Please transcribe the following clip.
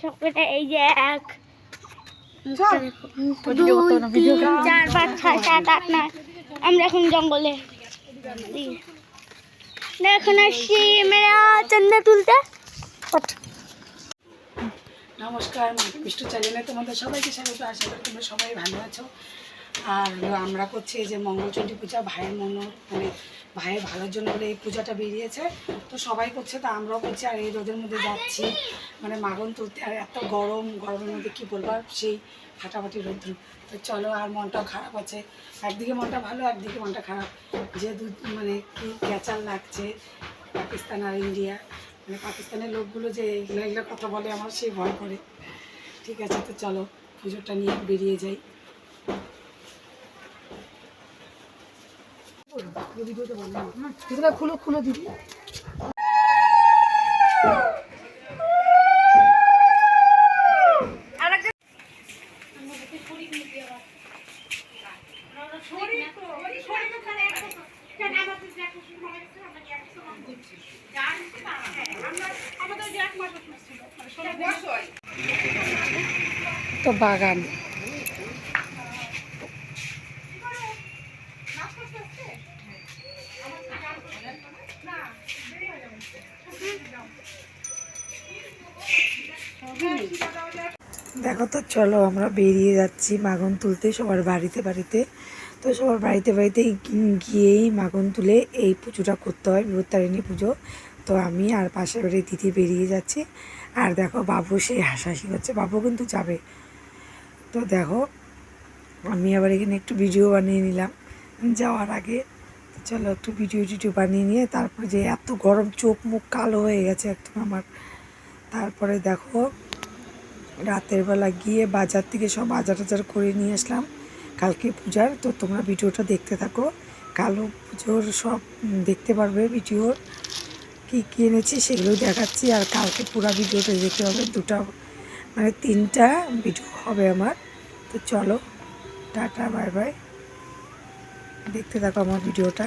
সবকটা এই যে এক। চল। দুই তিন চার পাঁচ ছয় সাত আট নয়। আমরা এখন জঙ্গলে। এখন আসছি মেরা চন্দা তুলতে। নমস্কার মিষ্ট চ্যানেলে তোমাদের সবাইকে স্বাগত। আশা করি তোমরা সবাই ভালো আছো। আর আমরা করছি এই যে মঙ্গলচণ্ডী পূজা, ভাইয়ের মন মানে ভাইয়ের ভালোর জন্য বলে এই পূজাটা বেরিয়েছে। তো সবাই করছে, তো আমরাও করছি, আর এই রোদের মধ্যে যাচ্ছি। মানে মাগন তুলতে, আর এত গরম, গরমের মধ্যে কী বলব সেই ফাটাফাটি রোদ্র। তো চলো, আর মনটাও খারাপ আছে। একদিকে মনটা ভালো, একদিকে মনটা খারাপ। যে দু মানে কি ক্যাচার লাগছে পাকিস্তান আর ইন্ডিয়া। মানে পাকিস্তানের লোকগুলো যে এগুলো কথা বলে, আমার সেই ভয় করে। ঠিক আছে, তো চলো, পুজোটা নিয়ে বেরিয়ে যাই। খুলো খুলো দিদি তো বাগান। দেখো তো, চলো আমরা বেরিয়ে যাচ্ছি মাগন তুলতে সবার বাড়িতে বাড়িতে। তো সবার বাড়িতে বাড়িতে গিয়েই মাগন তুলে এই পুজোটা করতে হয় বিপত্তারিণী পুজো। তো আমি আর পাশের বাড়ির দিদি বেরিয়ে যাচ্ছি। আর দেখো বাবু সেই হাসাহাসি করছে, বাবু কিন্তু যাবে। তো দেখো, আমি আবার এখানে একটু ভিডিও বানিয়ে নিলাম। যাওয়ার আগে চলো একটু ভিডিও টিডিও বানিয়ে নিয়ে তারপরে যে এত গরম চোখ মুখ কালো হয়ে গেছে একদম আমার। তারপরে দেখো রাতের বেলা গিয়ে বাজার থেকে সব বাজার টাজার করে নিয়ে আসলাম। কালকে পূজার, তো তোমরা ভিডিওটা দেখতে থাকো। কালো পুজোর সব দেখতে পারবে ভিডিওর কী কী এনেছি সেগুলো দেখাচ্ছি। আর কালকে পুরো ভিডিওটা দেখতে হবে দুটা মানে তিনটা ভিডিও হবে আমার। তো চলো, টাটা, বাই বাই। দেখতে থাকো আমার ভিডিওটা।